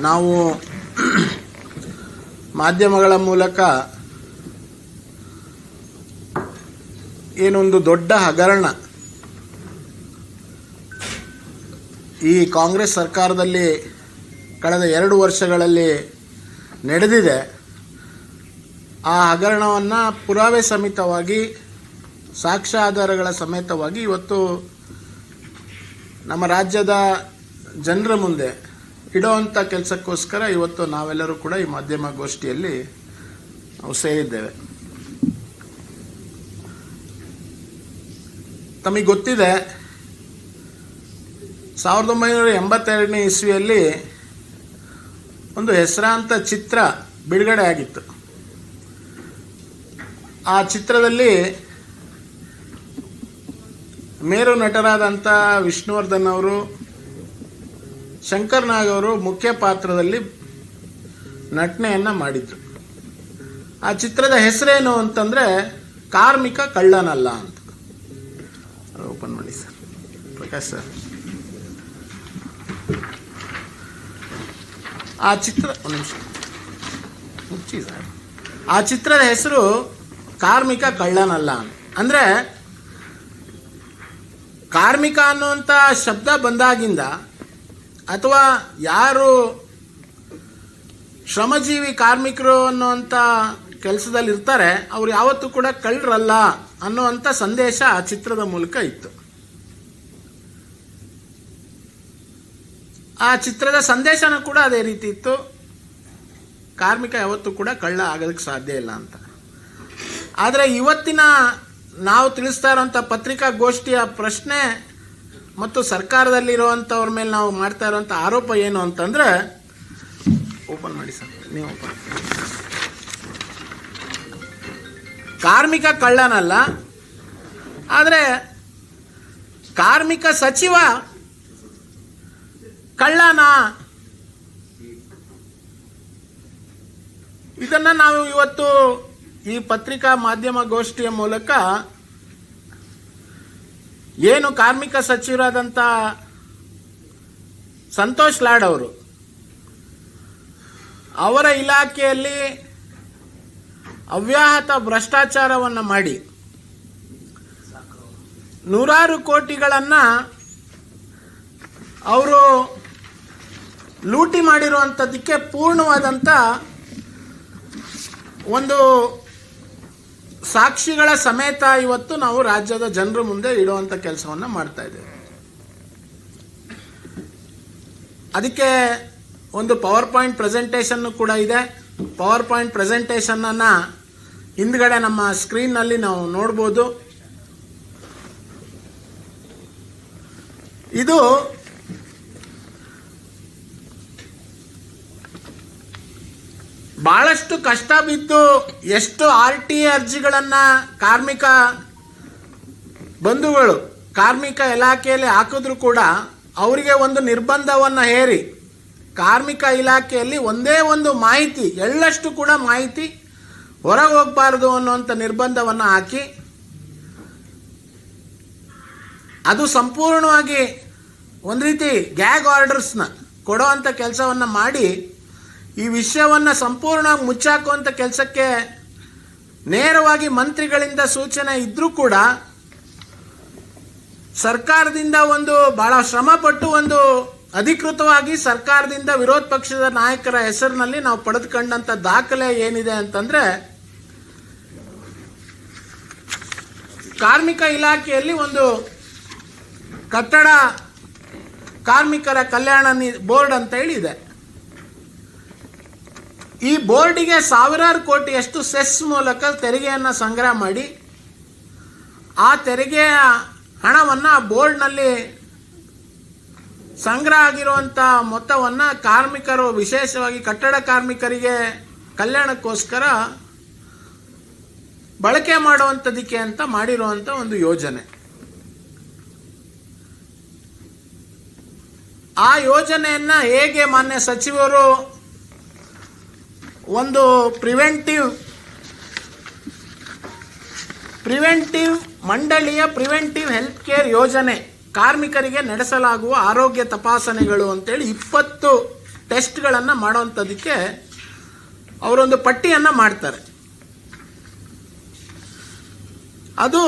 ನಾವು ಮಾಧ್ಯಮಗಳ ಮೂಲಕ ಏನೊಂದು ದೊಡ್ಡ ಹಗರಣ ಈ ಕಾಂಗ್ರೆಸ್ ಸರ್ಕಾರದಲ್ಲಿ ಕಳೆದ ಎರಡು ವರ್ಷಗಳಲ್ಲಿ ನಡೆದಿದೆ. ಆ ಹಗರಣವನ್ನು ಪುರಾವೆ ಸಮೇತವಾಗಿ, ಸಾಕ್ಷ್ಯಾಧಾರಗಳ ಸಮೇತವಾಗಿ ಇವತ್ತು ನಮ್ಮ ರಾಜ್ಯದ ಜನರ ಮುಂದೆ ಇಡುವಂಥ ಕೆಲಸಕ್ಕೋಸ್ಕರ ಇವತ್ತು ನಾವೆಲ್ಲರೂ ಕೂಡ ಈ ಮಾಧ್ಯಮ ಗೋಷ್ಠಿಯಲ್ಲಿ ನಾವು ಸೇರಿದ್ದೇವೆ. ತಮಗೆ ಗೊತ್ತಿದೆ ಸಾವಿರದ ಒಂಬೈನೂರ ಎಂಬತ್ತೆರಡನೇ ಇಸ್ವಿಯಲ್ಲಿ ಒಂದು ಹೆಸರಾಂತ ಚಿತ್ರ ಬಿಡುಗಡೆ ಆಗಿತ್ತು. ಆ ಚಿತ್ರದಲ್ಲಿ ಮೇರು ನಟರಾದಂಥ ವಿಷ್ಣುವರ್ಧನ್ ಅವರು ಶಂಕರ್ ನಾಗ್ ಅವರು ಮುಖ್ಯ ಪಾತ್ರದಲ್ಲಿ ನಟನೆಯನ್ನು ಮಾಡಿದ್ರು. ಆ ಚಿತ್ರದ ಹೆಸರೇನು ಅಂತಂದರೆ ಕಾರ್ಮಿಕ ಕಳ್ಳನಲ್ಲ ಅಂತ. ಓಪನ್ ಮಾಡಿ ಸರ್. ಪ್ರಕಾಶ್ ಸರ್. ಆ ಚಿತ್ರ ಒಂದು ನಿಮಿಷ. ಮುಚ್ಚಿ ಸರ್. ಆ ಚಿತ್ರದ ಹೆಸರು ಕಾರ್ಮಿಕ ಕಳ್ಳನಲ್ಲ ಅಂತ. ಅಂದರೆ ಕಾರ್ಮಿಕ ಅನ್ನುವಂಥ ಶಬ್ದ ಬಂದಾಗಿಂದ ಅಥವಾ ಯಾರು ಶ್ರಮಜೀವಿ ಕಾರ್ಮಿಕರು ಅನ್ನುವಂಥ ಕೆಲಸದಲ್ಲಿ ಇರ್ತಾರೆ ಅವ್ರು ಯಾವತ್ತೂ ಕೂಡ ಕಳ್ಳರಲ್ಲ ಅನ್ನುವಂಥ ಸಂದೇಶ ಆ ಚಿತ್ರದ ಮೂಲಕ ಇತ್ತು. ಆ ಚಿತ್ರದ ಸಂದೇಶನೂ ಕೂಡ ಅದೇ ರೀತಿ ಇತ್ತು. ಕಾರ್ಮಿಕ ಯಾವತ್ತೂ ಕೂಡ ಕಳ್ಳ ಆಗೋದಕ್ಕೆ ಸಾಧ್ಯ ಇಲ್ಲ ಅಂತ. ಆದರೆ ಇವತ್ತಿನ ನಾವು ತಿಳಿಸ್ತಾ ಇರೋಂಥ ಪತ್ರಿಕಾಗೋಷ್ಠಿಯ ಪ್ರಶ್ನೆ ಮತ್ತು ಸರ್ಕಾರದಲ್ಲಿರುವಂಥವ್ರ ಮೇಲೆ ನಾವು ಮಾಡ್ತಾ ಇರುವಂಥ ಆರೋಪ ಏನು ಅಂತಂದರೆ, ಓಪನ್ ಮಾಡಿ ಸರ್, ನೀವು ಓಪನ್ ಕಾರ್ಮಿಕ ಕಳ್ಳನಲ್ಲ, ಆದರೆ ಕಾರ್ಮಿಕ ಸಚಿವ ಕಳ್ಳನ? ಇದನ್ನು ನಾವು ಇವತ್ತು ಈ ಪತ್ರಿಕಾ ಮಾಧ್ಯಮ ಗೋಷ್ಠಿಯ ಮೂಲಕ ಏನು ಕಾರ್ಮಿಕ ಸಚಿವರಾದಂಥ ಸಂತೋಷ್ ಲಾಡ್ ಅವರು ಅವರ ಇಲಾಖೆಯಲ್ಲಿ ಅವ್ಯಾಹತ ಭ್ರಷ್ಟಾಚಾರವನ್ನು ಮಾಡಿ ನೂರಾರು ಕೋಟಿಗಳನ್ನು ಅವರು ಲೂಟಿ ಮಾಡಿರುವಂಥದ್ದಕ್ಕೆ ಪೂರ್ಣವಾದಂಥ ಒಂದು ಸಾಕ್ಷಿಗಳ ಸಮೇತ ಇವತ್ತು ನಾವು ರಾಜ್ಯದ ಜನರ ಮುಂದೆ ಇಡುವಂಥ ಕೆಲಸವನ್ನು ಮಾಡ್ತಾ ಇದ್ದೇವೆ. ಅದಕ್ಕೆ ಒಂದು ಪವರ್ ಪಾಯಿಂಟ್ ಪ್ರೆಸೆಂಟೇಷನ್ ಕೂಡ ಇದೆ. ಪವರ್ ಪಾಯಿಂಟ್ ಪ್ರೆಸೆಂಟೇಷನನ್ನು ಹಿಂದ್ಗಡೆ ನಮ್ಮ ಸ್ಕ್ರೀನ್ನಲ್ಲಿ ನಾವು ನೋಡ್ಬೋದು. ಇದು ಬಹಳಷ್ಟು ಕಷ್ಟ ಬಿದ್ದು ಎಷ್ಟು ಆರ್ ಟಿ ಅರ್ಜಿಗಳನ್ನು ಕಾರ್ಮಿಕ ಬಂಧುಗಳು, ಕಾರ್ಮಿಕ ಇಲಾಖೆಯಲ್ಲಿ ಹಾಕಿದ್ರು ಕೂಡ ಅವರಿಗೆ ಒಂದು ನಿರ್ಬಂಧವನ್ನು ಹೇರಿ ಕಾರ್ಮಿಕ ಇಲಾಖೆಯಲ್ಲಿ ಒಂದೇ ಒಂದು ಮಾಹಿತಿ, ಎಳ್ಳಷ್ಟು ಕೂಡ ಮಾಹಿತಿ ಹೊರಗೆ ಹೋಗಬಾರ್ದು ಅನ್ನುವಂಥ ನಿರ್ಬಂಧವನ್ನು ಹಾಕಿ ಅದು ಸಂಪೂರ್ಣವಾಗಿ ಒಂದು ರೀತಿ ಗ್ಯಾಗ್ ಆರ್ಡರ್ಸ್ನ ಕೊಡೋವಂಥ ಕೆಲಸವನ್ನು ಮಾಡಿ ಈ ವಿಷಯವನ್ನು ಸಂಪೂರ್ಣವಾಗಿ ಮುಚ್ಚಾಕುವಂಥ ಕೆಲಸಕ್ಕೆ ನೇರವಾಗಿ ಮಂತ್ರಿಗಳಿಂದ ಸೂಚನೆ ಇದ್ದರೂ ಕೂಡ ಸರ್ಕಾರದಿಂದ ಒಂದು ಬಹಳ ಶ್ರಮಪಟ್ಟು ಒಂದು ಅಧಿಕೃತವಾಗಿ ಸರ್ಕಾರದಿಂದ ವಿರೋಧ ಪಕ್ಷದ ನಾಯಕರ ಹೆಸರಿನಲ್ಲಿ ನಾವು ಪಡೆದುಕೊಂಡಂಥ ದಾಖಲೆ ಏನಿದೆ ಅಂತಂದರೆ ಕಾರ್ಮಿಕ ಇಲಾಖೆಯಲ್ಲಿ ಒಂದು ಕಟ್ಟಡ ಕಾರ್ಮಿಕರ ಕಲ್ಯಾಣ ಬೋರ್ಡ್ ಅಂತ ಹೇಳಿ ಇದೆ ಈ ಬೋರ್ಡಿಗೆ ಸಾವಿರಾರು ಕೋಟಿಯಷ್ಟು ಸೆಸ್ ಮೂಲಕ ತೆರಿಗೆಯನ್ನು ಸಂಗ್ರಹ ಮಾಡಿ, ಆ ತೆರಿಗೆಯ ಹಣವನ್ನು ಬೋರ್ಡ್ನಲ್ಲಿ ಸಂಗ್ರಹ ಆಗಿರುವಂಥ ಮೊತ್ತವನ್ನು ಕಾರ್ಮಿಕರು, ವಿಶೇಷವಾಗಿ ಕಟ್ಟಡ ಕಾರ್ಮಿಕರಿಗೆ ಕಲ್ಯಾಣಕ್ಕೋಸ್ಕರ ಬಳಕೆ ಮಾಡುವಂಥದಕ್ಕೆ ಅಂತ ಮಾಡಿರುವಂಥ ಒಂದು ಯೋಜನೆ. ಆ ಯೋಜನೆಯನ್ನು ಹೇಗೆ ಮಾನ್ಯ ಸಚಿವರು ಒಂದು ಪ್ರಿವೆಂಟಿವ್ ಪ್ರಿವೆಂಟಿವ್ ಮಂಡಳಿಯ ಪ್ರಿವೆಂಟಿವ್ ಹೆಲ್ತ್ ಕೇರ್ ಯೋಜನೆ ಕಾರ್ಮಿಕರಿಗೆ ನಡೆಸಲಾಗುವ ಆರೋಗ್ಯ ತಪಾಸಣೆಗಳು ಅಂತೇಳಿ ಇಪ್ಪತ್ತು ಟೆಸ್ಟ್ಗಳನ್ನು ಮಾಡೋವಂಥದ್ದಕ್ಕೆ ಅವರೊಂದು ಪಟ್ಟಿಯನ್ನು ಮಾಡ್ತಾರೆ. ಅದು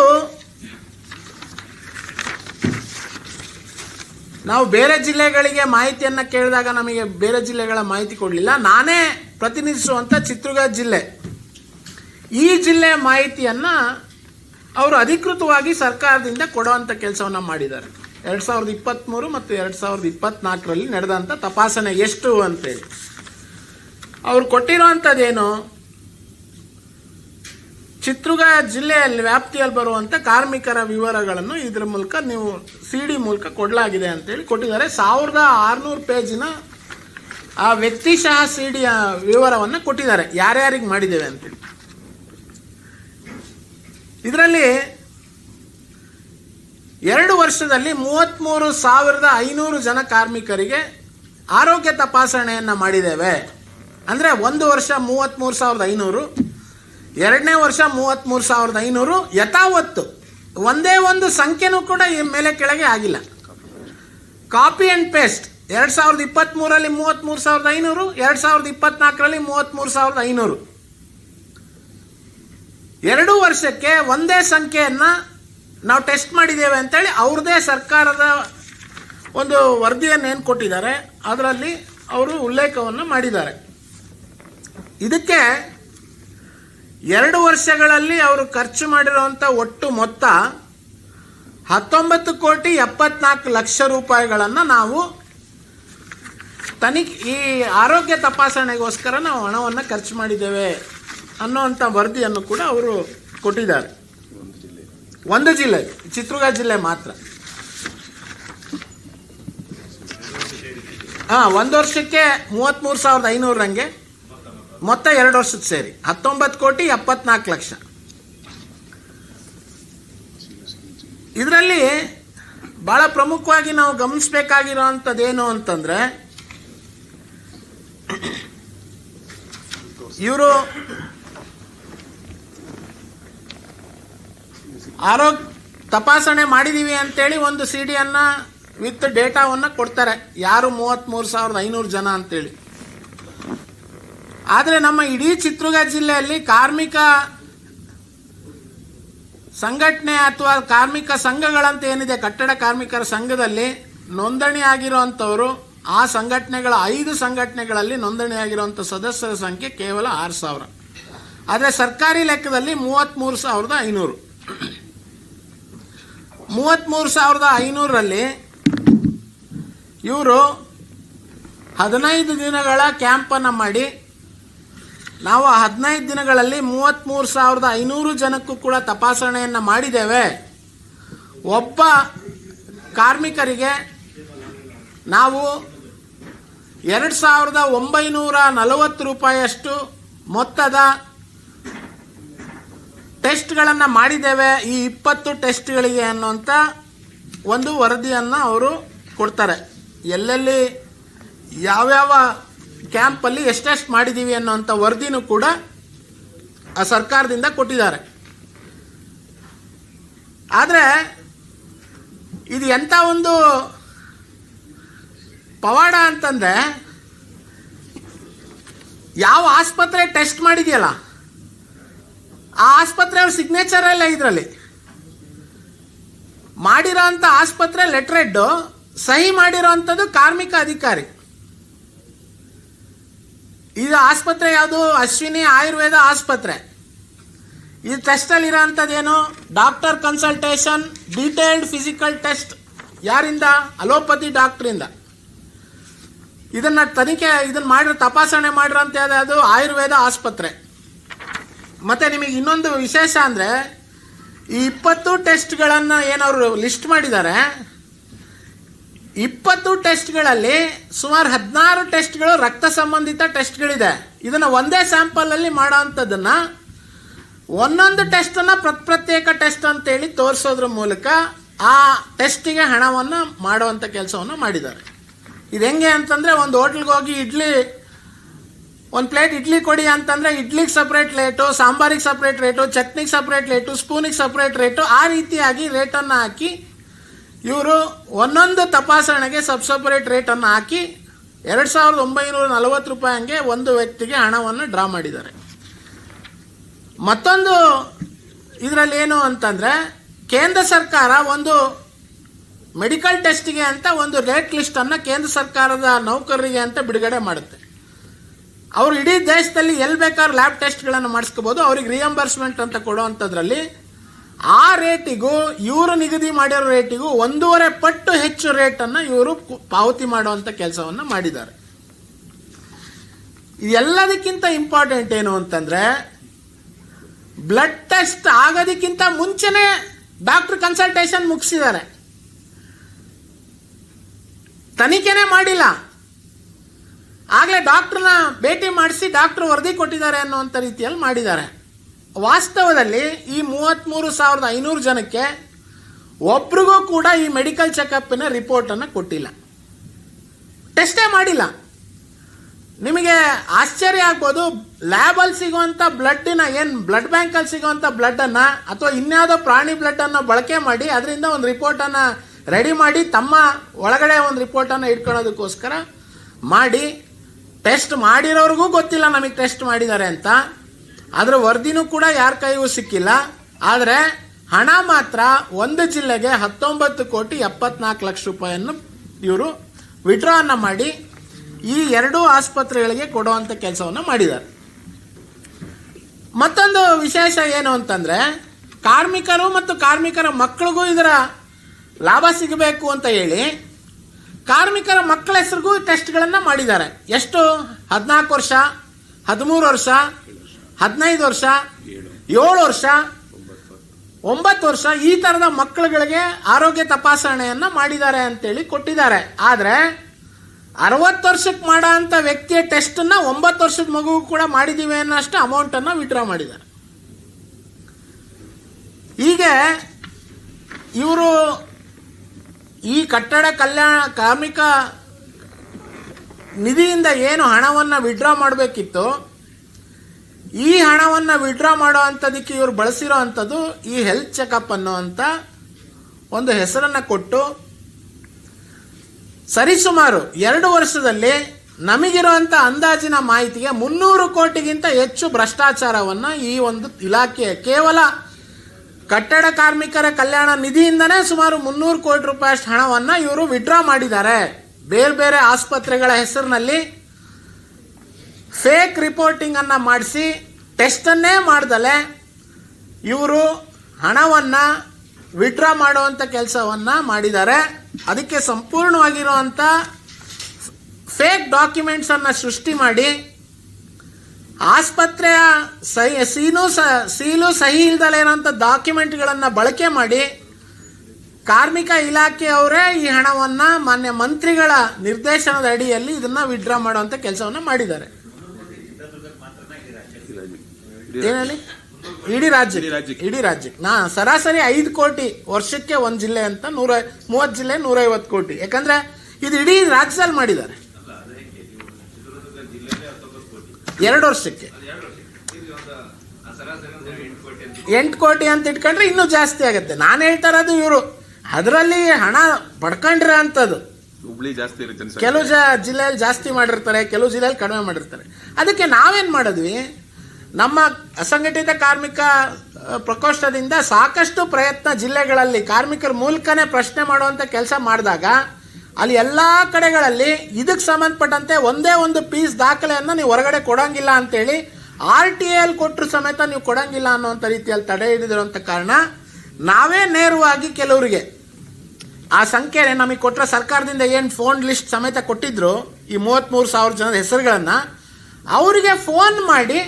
ನಾವು ಬೇರೆ ಜಿಲ್ಲೆಗಳಿಗೆ ಮಾಹಿತಿಯನ್ನು ಕೇಳಿದಾಗ ನಮಗೆ ಬೇರೆ ಜಿಲ್ಲೆಗಳ ಮಾಹಿತಿ ಕೊಡಲಿಲ್ಲ. ನಾನೇ ಪ್ರತಿನಿಧಿಸುವಂಥ ಚಿತ್ರದುರ್ಗ ಜಿಲ್ಲೆ. ಈ ಜಿಲ್ಲೆಯ ಮಾಹಿತಿಯನ್ನು ಅವರು ಅಧಿಕೃತವಾಗಿ ಸರ್ಕಾರದಿಂದ ಕೊಡುವಂಥ ಕೆಲಸವನ್ನು ಮಾಡಿದ್ದಾರೆ. ಎರಡು ಸಾವಿರದ ಇಪ್ಪತ್ತ್ಮೂರು ಮತ್ತು ಎರಡು ಸಾವಿರದ ಇಪ್ಪತ್ತ್ನಾಲ್ಕರಲ್ಲಿ ನಡೆದಂಥ ತಪಾಸಣೆ ಎಷ್ಟು ಅಂತೇಳಿ. ಅವ್ರು ಕೊಟ್ಟಿರುವಂಥದ್ದೇನು ಚಿತ್ರದುರ್ಗ ಜಿಲ್ಲೆಯಲ್ಲಿ ವ್ಯಾಪ್ತಿಯಲ್ಲಿ ಬರುವಂಥ ಕಾರ್ಮಿಕರ ವಿವರಗಳನ್ನು ಇದರ ಮೂಲಕ ನೀವು ಸಿ ಡಿ ಮೂಲಕ ಕೊಡಲಾಗಿದೆ ಅಂತೇಳಿ ಕೊಟ್ಟಿದ್ದಾರೆ. ಸಾವಿರದ ಆರುನೂರು ಪೇಜಿನ ಆ ವ್ಯಕ್ತಿಶಃ ಸಿ ಡಿಯ ವಿವರವನ್ನು ಕೊಟ್ಟಿದ್ದಾರೆ. ಯಾರ್ಯಾರಿಗೆ ಮಾಡಿದ್ದೇವೆ ಅಂತೇಳಿ. ಇದರಲ್ಲಿ ಎರಡು ವರ್ಷದಲ್ಲಿ ಮೂವತ್ತ್ಮೂರು ಸಾವಿರದ ಐನೂರು ಜನ ಕಾರ್ಮಿಕರಿಗೆ ಆರೋಗ್ಯ ತಪಾಸಣೆಯನ್ನು ಮಾಡಿದ್ದೇವೆ. ಅಂದರೆ ಒಂದು ವರ್ಷ ಮೂವತ್ತ್ಮೂರು ಸಾವಿರದ ಐನೂರು, ಎರಡನೇ ವರ್ಷ ಮೂವತ್ತ್ಮೂರು ಸಾವಿರದ ಐನೂರು, ಯಥಾವತ್ತು ಒಂದೇ ಒಂದು ಸಂಖ್ಯೆನೂ ಕೂಡ ಈ ಮೇಲೆ ಕೆಳಗೆ ಆಗಿಲ್ಲ. ಕಾಪಿ ಆ್ಯಂಡ್ ಪೇಸ್ಟ್ ಎರಡು ಸಾವಿರದ ಇಪ್ಪತ್ತ್ಮೂರಲ್ಲಿ ಮೂವತ್ತ್ಮೂರು ಸಾವಿರದ ಐನೂರು, ಎರಡು ಸಾವಿರದ ಇಪ್ಪತ್ನಾಲ್ಕರಲ್ಲಿ ಮೂವತ್ತ್ಮೂರು ಸಾವಿರದ ಐನೂರು. ಎರಡು ವರ್ಷಕ್ಕೆ ಒಂದೇ ಸಂಖ್ಯೆಯನ್ನು ನಾವು ಟೆಸ್ಟ್ ಮಾಡಿದ್ದೇವೆ ಅಂತೇಳಿ ಅವ್ರದ್ದೇ ಸರ್ಕಾರದ ಒಂದು ವರದಿಯನ್ನು ಏನು ಕೊಟ್ಟಿದ್ದಾರೆ, ಅದರಲ್ಲಿ ಅವರು ಉಲ್ಲೇಖವನ್ನು ಮಾಡಿದ್ದಾರೆ. ಇದಕ್ಕೆ ಎರಡು ವರ್ಷಗಳಲ್ಲಿ ಅವರು ಖರ್ಚು ಮಾಡಿರುವಂಥ ಒಟ್ಟು ಮೊತ್ತ ಹತ್ತೊಂಬತ್ತು ಕೋಟಿ ಎಪ್ಪತ್ನಾಲ್ಕು ಲಕ್ಷ ರೂಪಾಯಿಗಳನ್ನು ನಾವು ತನಿಖೆ, ಈ ಆರೋಗ್ಯ ತಪಾಸಣೆಗೋಸ್ಕರ ನಾವು ಹಣವನ್ನು ಖರ್ಚು ಮಾಡಿದ್ದೇವೆ ಅನ್ನೋವಂಥ ವರದಿಯನ್ನು ಕೂಡ ಅವರು ಕೊಟ್ಟಿದ್ದಾರೆ. ಒಂದು ಜಿಲ್ಲೆ, ಚಿತ್ರದುರ್ಗ ಜಿಲ್ಲೆ ಮಾತ್ರ. ಹಾಂ, ಒಂದು ವರ್ಷಕ್ಕೆ ಮೂವತ್ತ್ಮೂರು ಸಾವಿರದ ಐನೂರಂಗೆ ಮೊತ್ತ ಎರಡು ವರ್ಷದ ಸೇರಿ, ಹತ್ತೊಂಬತ್ತು ಕೋಟಿ ಎಪ್ಪತ್ನಾಲ್ಕು ಲಕ್ಷ. ಇದರಲ್ಲಿ ಭಾಳ ಪ್ರಮುಖವಾಗಿ ನಾವು ಗಮನಿಸಬೇಕಾಗಿರೋವಂಥದ್ದೇನು ಅಂತಂದರೆ ಇವರು ಆರೋಗ್ಯ ತಪಾಸಣೆ ಮಾಡಿದ್ದೀವಿ ಅಂತೇಳಿ ಒಂದು ಸಿ ಡಿಯನ್ನು ವಿತ್ ಡೇಟಾವನ್ನು ಕೊಡ್ತಾರೆ. ಯಾರು ಮೂವತ್ತ್ಮೂರು ಸಾವಿರದ ಐನೂರು ಜನ ಅಂತೇಳಿ. ಆದರೆ ನಮ್ಮ ಇಡೀ ಚಿತ್ರದುರ್ಗ ಜಿಲ್ಲೆಯಲ್ಲಿ ಕಾರ್ಮಿಕ ಸಂಘಟನೆ ಅಥವಾ ಕಾರ್ಮಿಕ ಸಂಘಗಳಂತ ಏನಿದೆ, ಕಟ್ಟಡ ಕಾರ್ಮಿಕರ ಸಂಘದಲ್ಲಿ ನೋಂದಣಿ ಆಗಿರುವಂಥವರು ಆ ಸಂಘಟನೆಗಳ ಐದು ಸಂಘಟನೆಗಳಲ್ಲಿ ನೋಂದಣಿಯಾಗಿರುವಂಥ ಸದಸ್ಯರ ಸಂಖ್ಯೆ ಕೇವಲ ಆರು ಸಾವಿರ. ಆದರೆ ಸರ್ಕಾರಿ ಲೆಕ್ಕದಲ್ಲಿ ಮೂವತ್ತ್ಮೂರು ಸಾವಿರದ ಐನೂರು. ಮೂವತ್ತ್ಮೂರು ಸಾವಿರದ ಐನೂರರಲ್ಲಿ ಇವರು ಹದಿನೈದು ದಿನಗಳ ಕ್ಯಾಂಪನ್ನು ಮಾಡಿ, ನಾವು ಹದಿನೈದು ದಿನಗಳಲ್ಲಿ ಮೂವತ್ತ್ಮೂರು ಸಾವಿರದ ಐನೂರು ಜನಕ್ಕೂ ಕೂಡ ತಪಾಸಣೆಯನ್ನು ಮಾಡಿದ್ದೇವೆ. ಒಬ್ಬ ಕಾರ್ಮಿಕರಿಗೆ ನಾವು ಎರಡು ಸಾವಿರದ ಒಂಬೈನೂರ ನಲವತ್ತು ರೂಪಾಯಿಯಷ್ಟು ಮೊತ್ತದ ಟೆಸ್ಟ್ಗಳನ್ನು ಮಾಡಿದ್ದೇವೆ. ಈ ಇಪ್ಪತ್ತು ಟೆಸ್ಟ್ಗಳಿಗೆ ಅನ್ನುವಂಥ ಒಂದು ವರದಿಯನ್ನು ಅವರು ಕೊಡ್ತಾರೆ. ಎಲ್ಲೆಲ್ಲಿ ಯಾವ್ಯಾವ ಕ್ಯಾಂಪಲ್ಲಿ ಎಷ್ಟೆಷ್ಟು ಮಾಡಿದ್ದೀವಿ ಅನ್ನೋಂಥ ವರದಿನೂ ಕೂಡ ಆ ಸರ್ಕಾರದಿಂದ ಕೊಟ್ಟಿದ್ದಾರೆ. ಆದರೆ ಇದು ಎಂಥ ಒಂದು ಪವಾಡ ಅಂತಂದರೆ ಯಾವ ಆಸ್ಪತ್ರೆ ಟೆಸ್ಟ್ ಮಾಡಿದೆಯಲ್ಲ? ಆ ಆಸ್ಪತ್ರೆಯವ್ರ ಸಿಗ್ನೇಚರ್ ಎಲ್ಲ ಇದರಲ್ಲಿ. ಮಾಡಿರೋ ಅಂಥ ಆಸ್ಪತ್ರೆ ಲೆಟ್ರೆಡ್ಡು ಸಹಿ ಮಾಡಿರೋ ಅಂಥದ್ದು ಕಾರ್ಮಿಕ ಅಧಿಕಾರಿ. ಇದು ಆಸ್ಪತ್ರೆ ಯಾವುದು? ಅಶ್ವಿನಿ ಆಯುರ್ವೇದ ಆಸ್ಪತ್ರೆ. ಇದು ಟೆಸ್ಟಲ್ಲಿ ಇರೋ ಅಂಥದ್ದೇನು doctor consultation detailed physical test ಯಾರಿಂದ? ಅಲೋಪತಿ ಡಾಕ್ಟ್ರಿಂದ ಇದನ್ನ ತನಿಖೆ, ಇದನ್ನ ಮಾಡಿರೋ ತಪಾಸಣೆ ಮಾಡಿರೋಂತ ಅದು ಆಯುರ್ವೇದ ಆಸ್ಪತ್ರೆ. ಮತ್ತೆ ನಿಮಗೆ ಇನ್ನೊಂದು ವಿಶೇಷ ಅಂದರೆ, ಈ ಇಪ್ಪತ್ತು ಟೆಸ್ಟ್ಗಳನ್ನು ಏನವರು ಲಿಸ್ಟ್ ಮಾಡಿದ್ದಾರೆ ಇಪ್ಪತ್ತು ಟೆಸ್ಟ್ಗಳಲ್ಲಿ ಸುಮಾರು ಹದಿನಾರು ಟೆಸ್ಟ್ಗಳು ರಕ್ತ ಸಂಬಂಧಿತ ಟೆಸ್ಟ್ಗಳಿದೆ. ಇದನ್ನು ಒಂದೇ ಸ್ಯಾಂಪಲಲ್ಲಿ ಮಾಡೋ ಅಂಥದ್ದನ್ನು ಒಂದೊಂದು ಟೆಸ್ಟನ್ನು ಪ್ರತ್, ಪ್ರತ್ಯೇಕ ಟೆಸ್ಟ್ ಅಂತೇಳಿ ತೋರಿಸೋದ್ರ ಮೂಲಕ ಆ ಟೆಸ್ಟಿಗೆ ಹಣವನ್ನು ಮಾಡುವಂಥ ಕೆಲಸವನ್ನು ಮಾಡಿದ್ದಾರೆ. ಇದು ಹೆಂಗೆ ಅಂತಂದರೆ ಒಂದು ಹೋಟ್ಲಿಗೆ ಹೋಗಿ ಇಡ್ಲಿ, ಒಂದು ಪ್ಲೇಟ್ ಇಡ್ಲಿ ಕೊಡಿ ಅಂತಂದರೆ ಇಡ್ಲಿಗೆ ಸಪ್ರೇಟ್ ರೇಟು, ಸಾಂಬಾರಿಗೆ ಸಪ್ರೇಟ್ ರೇಟು, ಚಟ್ನಿಗೆ ಸಪ್ರೇಟ್ ರೇಟು, ಸ್ಪೂನಿಗೆ ಸಪ್ರೇಟ್ ರೇಟು, ಆ ರೀತಿಯಾಗಿ ರೇಟನ್ನು ಹಾಕಿ ಇವರು ಒಂದೊಂದು ತಪಾಸಣೆಗೆ ಸಬ್ ಸಪ್ರೇಟ್ ರೇಟನ್ನು ಹಾಕಿ ಎರಡು ಸಾವಿರದ ಒಂಬೈನೂರ ನಲವತ್ತು ರೂಪಾಯಿ ಹಂಗೆ ಒಂದು ವ್ಯಕ್ತಿಗೆ ಹಣವನ್ನು ಡ್ರಾ ಮಾಡಿದ್ದಾರೆ. ಮತ್ತೊಂದು ಇದರಲ್ಲಿ ಏನು ಅಂತಂದರೆ ಕೇಂದ್ರ ಸರ್ಕಾರ ಒಂದು ಮೆಡಿಕಲ್ ಟೆಸ್ಟ್ಗೆ ಅಂತ ಒಂದು ರೇಟ್ ಲಿಸ್ಟನ್ನು ಕೇಂದ್ರ ಸರ್ಕಾರದ ನೌಕರರಿಗೆ ಅಂತ ಬಿಡುಗಡೆ ಮಾಡುತ್ತೆ. ಅವರು ಇಡೀ ದೇಶದಲ್ಲಿ ಎಲ್ಲಿ ಬೇಕಾದ್ರೂ ಲ್ಯಾಬ್ ಟೆಸ್ಟ್ಗಳನ್ನು ಮಾಡಿಸ್ಕೋಬೋದು, ಅವ್ರಿಗೆ ರಿಯಂಬರ್ಸ್ಮೆಂಟ್ ಅಂತ ಕೊಡುವಂಥದ್ರಲ್ಲಿ ಆ ರೇಟಿಗೂ, ಇವರು ನಿಗದಿ ಮಾಡಿರೋ ರೇಟಿಗೂ ಒಂದೂವರೆ ಪಟ್ಟು ಹೆಚ್ಚು ರೇಟನ್ನು ಇವರು ಪಾವತಿ ಮಾಡುವಂಥ ಕೆಲಸವನ್ನು ಮಾಡಿದ್ದಾರೆ. ಇದೆಲ್ಲದಕ್ಕಿಂತ ಇಂಪಾರ್ಟೆಂಟ್ ಏನು ಅಂತಂದರೆ ಬ್ಲಡ್ ಟೆಸ್ಟ್ ಆಗೋದಕ್ಕಿಂತ ಮುಂಚೆನೇ ಡಾಕ್ಟರ್ ಕನ್ಸಲ್ಟೇಷನ್ ಮುಗಿಸಿದ್ದಾರೆ. ತನಿಖೆನೇ ಮಾಡಿಲ್ಲ. ಆಗಲೇ ಡಾಕ್ಟ್ರನ್ನ ಭೇಟಿ ಮಾಡಿಸಿ ಡಾಕ್ಟ್ರು ವರದಿ ಕೊಟ್ಟಿದ್ದಾರೆ ಅನ್ನುವಂಥ ರೀತಿಯಲ್ಲಿ ಮಾಡಿದ್ದಾರೆ. ವಾಸ್ತವದಲ್ಲಿ ಈ ಮೂವತ್ತ್ಮೂರು ಸಾವಿರದ ಐನೂರು ಜನಕ್ಕೆ ಒಬ್ರಿಗೂ ಕೂಡ ಈ ಮೆಡಿಕಲ್ ಚೆಕಪ್ಪಿನ ರಿಪೋರ್ಟನ್ನು ಕೊಟ್ಟಿಲ್ಲ. ಟೆಸ್ಟೇ ಮಾಡಿಲ್ಲ. ನಿಮಗೆ ಆಶ್ಚರ್ಯ ಆಗ್ಬೋದು, ಲ್ಯಾಬಲ್ಲಿ ಸಿಗುವಂಥ ಬ್ಲಡ್ಡಿನ ಏನು ಬ್ಲಡ್ ಬ್ಯಾಂಕಲ್ಲಿ ಸಿಗುವಂಥ ಬ್ಲಡ್ಡನ್ನು ಅಥವಾ ಇನ್ಯಾವುದೋ ಪ್ರಾಣಿ ಬ್ಲಡ್ಡನ್ನು ಬಳಕೆ ಮಾಡಿ ಅದರಿಂದ ಒಂದು ರಿಪೋರ್ಟನ್ನು ರೆಡಿ ಮಾಡಿ ತಮ್ಮ ಒಳಗಡೆ ಒಂದು ರಿಪೋರ್ಟನ್ನು ಇಟ್ಕೊಳ್ಳೋದಕ್ಕೋಸ್ಕರ ಮಾಡಿ ಟೆಸ್ಟ್ ಮಾಡಿರೋರಿಗೂ ಗೊತ್ತಿಲ್ಲ ನಮಗೆ ಟೆಸ್ಟ್ ಮಾಡಿದ್ದಾರೆ ಅಂತ. ಅದರ ವರದಿನೂ ಕೂಡ ಯಾರ ಕೈಗೂ ಸಿಕ್ಕಿಲ್ಲ. ಆದರೆ ಹಣ ಮಾತ್ರ ಒಂದು ಜಿಲ್ಲೆಗೆ ಹತ್ತೊಂಬತ್ತು ಕೋಟಿ ಎಪ್ಪತ್ನಾಲ್ಕು ಲಕ್ಷ ರೂಪಾಯಿಯನ್ನು ಇವರು ವಿಡ್ರಾವನ್ನು ಮಾಡಿ ಈ ಎರಡೂ ಆಸ್ಪತ್ರೆಗಳಿಗೆ ಕೊಡುವಂಥ ಕೆಲಸವನ್ನು ಮಾಡಿದ್ದಾರೆ. ಮತ್ತೊಂದು ವಿಶೇಷ ಏನು ಅಂತಂದರೆ, ಕಾರ್ಮಿಕರು ಮತ್ತು ಕಾರ್ಮಿಕರ ಮಕ್ಕಳಿಗೂ ಇದರ ಲಾಭ ಸಿಗಬೇಕು ಅಂತ ಹೇಳಿ ಕಾರ್ಮಿಕರ ಮಕ್ಕಳ ಹೆಸರಿಗೂ ಟೆಸ್ಟ್ಗಳನ್ನು ಮಾಡಿದ್ದಾರೆ. ಎಷ್ಟು? ಹದಿನಾಲ್ಕು ವರ್ಷ, ಹದಿಮೂರು ವರ್ಷ, ಹದಿನೈದು ವರ್ಷ, ಏಳು ವರ್ಷ, ಒಂಬತ್ತು ವರ್ಷ ಈ ಥರದ ಮಕ್ಕಳುಗಳಿಗೆ ಆರೋಗ್ಯ ತಪಾಸಣೆಯನ್ನು ಮಾಡಿದ್ದಾರೆ ಅಂತೇಳಿ ಕೊಟ್ಟಿದ್ದಾರೆ. ಆದರೆ ಅರವತ್ತು ವರ್ಷಕ್ಕೆ ಮಾಡೋ ಅಂಥ ವ್ಯಕ್ತಿಯ ಟೆಸ್ಟನ್ನು ಒಂಬತ್ತು ವರ್ಷದ ಮಗು ಕೂಡ ಮಾಡಿದ್ದೀವಿ ಅನ್ನೋಷ್ಟು ಅಮೌಂಟನ್ನು ವಿಡ್ರಾ ಮಾಡಿದ್ದಾರೆ. ಹೀಗೆ ಇವರು ಈ ಕಟ್ಟಡ ಕಲ್ಯಾಣ ಕಾರ್ಮಿಕ ನಿಧಿಯಿಂದ ಏನು ಹಣವನ್ನು ವಿಡ್ರಾ ಮಾಡಬೇಕಿತ್ತು, ಈ ಹಣವನ್ನು ವಿಡ್ರಾ ಮಾಡೋ ಅಂಥದಕ್ಕೆ ಇವರು ಬಳಸಿರೋ ಅಂಥದ್ದು ಈ ಹೆಲ್ತ್ ಚೆಕಪ್ ಅನ್ನೋವಂಥ ಒಂದು ಹೆಸರನ್ನು ಕೊಟ್ಟು, ಸರಿಸುಮಾರು ಎರಡು ವರ್ಷದಲ್ಲಿ ನಮಗಿರುವಂಥ ಅಂದಾಜಿನ ಮಾಹಿತಿಗೆ ಮುನ್ನೂರು ಕೋಟಿಗಿಂತ ಹೆಚ್ಚು ಭ್ರಷ್ಟಾಚಾರವನ್ನು ಈ ಒಂದು ಇಲಾಖೆ ಕೇವಲ ಕಟ್ಟಡ ಕಾರ್ಮಿಕರ ಕಲ್ಯಾಣ ನಿಧಿಯಿಂದನೇ ಸುಮಾರು ಮುನ್ನೂರು ಕೋಟಿ ರೂಪಾಯಿ ಅಷ್ಟು ಹಣವನ್ನು ಇವರು ವಿಡ್ರಾ ಮಾಡಿದ್ದಾರೆ. ಬೇರೆ ಬೇರೆ ಆಸ್ಪತ್ರೆಗಳ ಹೆಸರಿನಲ್ಲಿ ಫೇಕ್ ರಿಪೋರ್ಟಿಂಗ್ ಅನ್ನ ಮಾಡಿಸಿ ಟೆಸ್ಟನ್ನೇ ಮಾಡ್ದಲೆ ಇವರು ಹಣವನ್ನು ವಿಡ್ರಾ ಮಾಡುವಂಥ ಕೆಲಸವನ್ನು ಮಾಡಿದ್ದಾರೆ. ಅದಕ್ಕೆ ಸಂಪೂರ್ಣವಾಗಿರುವಂಥ ಫೇಕ್ ಡಾಕ್ಯುಮೆಂಟ್ಸನ್ನು ಸೃಷ್ಟಿ ಮಾಡಿ ಆಸ್ಪತ್ರೆಯ ಸಹಿ ಸೀನು ಸ ಸೀಲು ಸಹಿ ಇಲ್ದಲೆ ಇರೋಂಥ ಡಾಕ್ಯುಮೆಂಟ್ಗಳನ್ನು ಬಳಕೆ ಮಾಡಿ ಕಾರ್ಮಿಕ ಇಲಾಖೆಯವರೇ ಈ ಹಣವನ್ನು ಮಾನ್ಯ ಮಂತ್ರಿಗಳ ನಿರ್ದೇಶನದ ಅಡಿಯಲ್ಲಿ ಇದನ್ನು ವಿಡ್ರಾ ಮಾಡುವಂಥ ಕೆಲಸವನ್ನು ಮಾಡಿದ್ದಾರೆ. ಏನಲ್ಲಿ? ಇಡೀ ರಾಜ್ಯ ಇಡೀ ರಾಜ್ಯಕ್ಕೆ. ಇಡೀ ರಾಜ್ಯಕ್ಕೆ. ನಾ ಸರಾಸರಿ ಐದು ಕೋಟಿ ವರ್ಷಕ್ಕೆ ಒಂದು ಜಿಲ್ಲೆ ಅಂತ ನೂರ ಮೂವತ್ತು ಜಿಲ್ಲೆ ನೂರೈವತ್ತು ಕೋಟಿ. ಯಾಕಂದ್ರೆ ಇದು ಇಡೀ ರಾಜ್ಯದಲ್ಲಿ ಮಾಡಿದ್ದಾರೆ. ಎರಡು ವರ್ಷಕ್ಕೆ. ಎಂಟು ಕೋಟಿ ಅಂತ ಇಟ್ಕೊಂಡ್ರೆ ಇನ್ನೂ ಜಾಸ್ತಿ ಆಗುತ್ತೆ. ನಾನು ಹೇಳ್ತಾ ಇರೋದು ಇವರು. ಅದರಲ್ಲಿ ಹಣ ಪಡ್ಕೊಂಡ್ರೆ ಅಂಥದ್ದು. ಕೆಲವು ಜ ಜಿಲ್ಲೆಯಲ್ಲಿ ಜಾಸ್ತಿ ಮಾಡಿರ್ತಾರೆ ಕೆಲವು ಜಿಲ್ಲೆಯಲ್ಲಿ ಕಡಿಮೆ ಮಾಡಿರ್ತಾರೆ. ಅದಕ್ಕೆ ನಾವೇನು ಮಾಡಿದ್ವಿ? ನಮ್ಮ ಅಸಂಘಟಿತ ಕಾರ್ಮಿಕ ಪ್ರಕೋಷ್ಠದಿಂದ ಸಾಕಷ್ಟು ಪ್ರಯತ್ನ ಜಿಲ್ಲೆಗಳಲ್ಲಿ ಕಾರ್ಮಿಕರ ಮೂಲಕನೇ ಪ್ರಶ್ನೆ ಮಾಡುವಂಥ ಕೆಲಸ ಮಾಡಿದಾಗ ಅಲ್ಲಿ ಎಲ್ಲ ಕಡೆಗಳಲ್ಲಿ ಇದಕ್ಕೆ ಸಂಬಂಧಪಟ್ಟಂತೆ ಒಂದೇ ಒಂದು ಪೀಸ್ ದಾಖಲೆಯನ್ನು ನೀವು ಹೊರಗಡೆ ಕೊಡೋಂಗಿಲ್ಲ ಅಂತೇಳಿ ಆರ್ ಟಿ ಎಲ್ ಕೊಟ್ಟರು ಸಮೇತ ನೀವು ಕೊಡೋಂಗಿಲ್ಲ ಅನ್ನೋಂಥ ರೀತಿಯಲ್ಲಿ ತಡೆ ಹಿಡಿದಿರುವಂಥ ಕಾರಣ ನಾವೇ ನೇರವಾಗಿ ಕೆಲವರಿಗೆ ಆ ಸಂಖ್ಯೆ ನಮಗೆ ಕೊಟ್ಟರೆ ಸರ್ಕಾರದಿಂದ ಏನು ಫೋನ್ ಲಿಸ್ಟ್ ಸಮೇತ ಕೊಟ್ಟಿದ್ರು ಈ ಮೂವತ್ತ್ಮೂರು ಸಾವಿರ ಜನದ ಹೆಸರುಗಳನ್ನು, ಅವರಿಗೆ ಫೋನ್ ಮಾಡಿ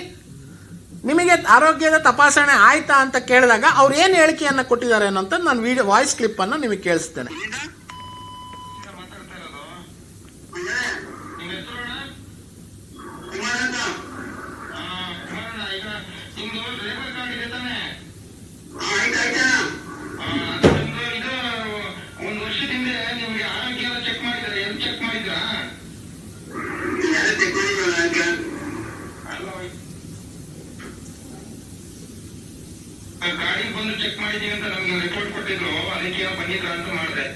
ನಿಮಗೆ ಆರೋಗ್ಯದ ತಪಾಸಣೆ ಆಯ್ತಾ ಅಂತ ಕೇಳಿದಾಗ ಅವ್ರು ಏನು ಹೇಳಿಕೆಯನ್ನು ಕೊಟ್ಟಿದ್ದಾರೆ ಅನ್ನೋಂಥ ನಾನು ವಿಡಿಯೋ ವಾಯ್ಸ್ ಕ್ಲಿಪ್ಪನ್ನು ನಿಮಗೆ ಕೇಳಿಸ್ತೇನೆ. ಚೆಕ್ ಮಾಡಿದೀವಿ ಅಂತ ನಮ್ಗೆ ರಿಪೋರ್ಟ್ ಕೊಟ್ಟಿದ್ರು. ಅದಕ್ಕೆ ಬಂದಿದ್ರ ಅಂತ ಮಾಡಿದೆ.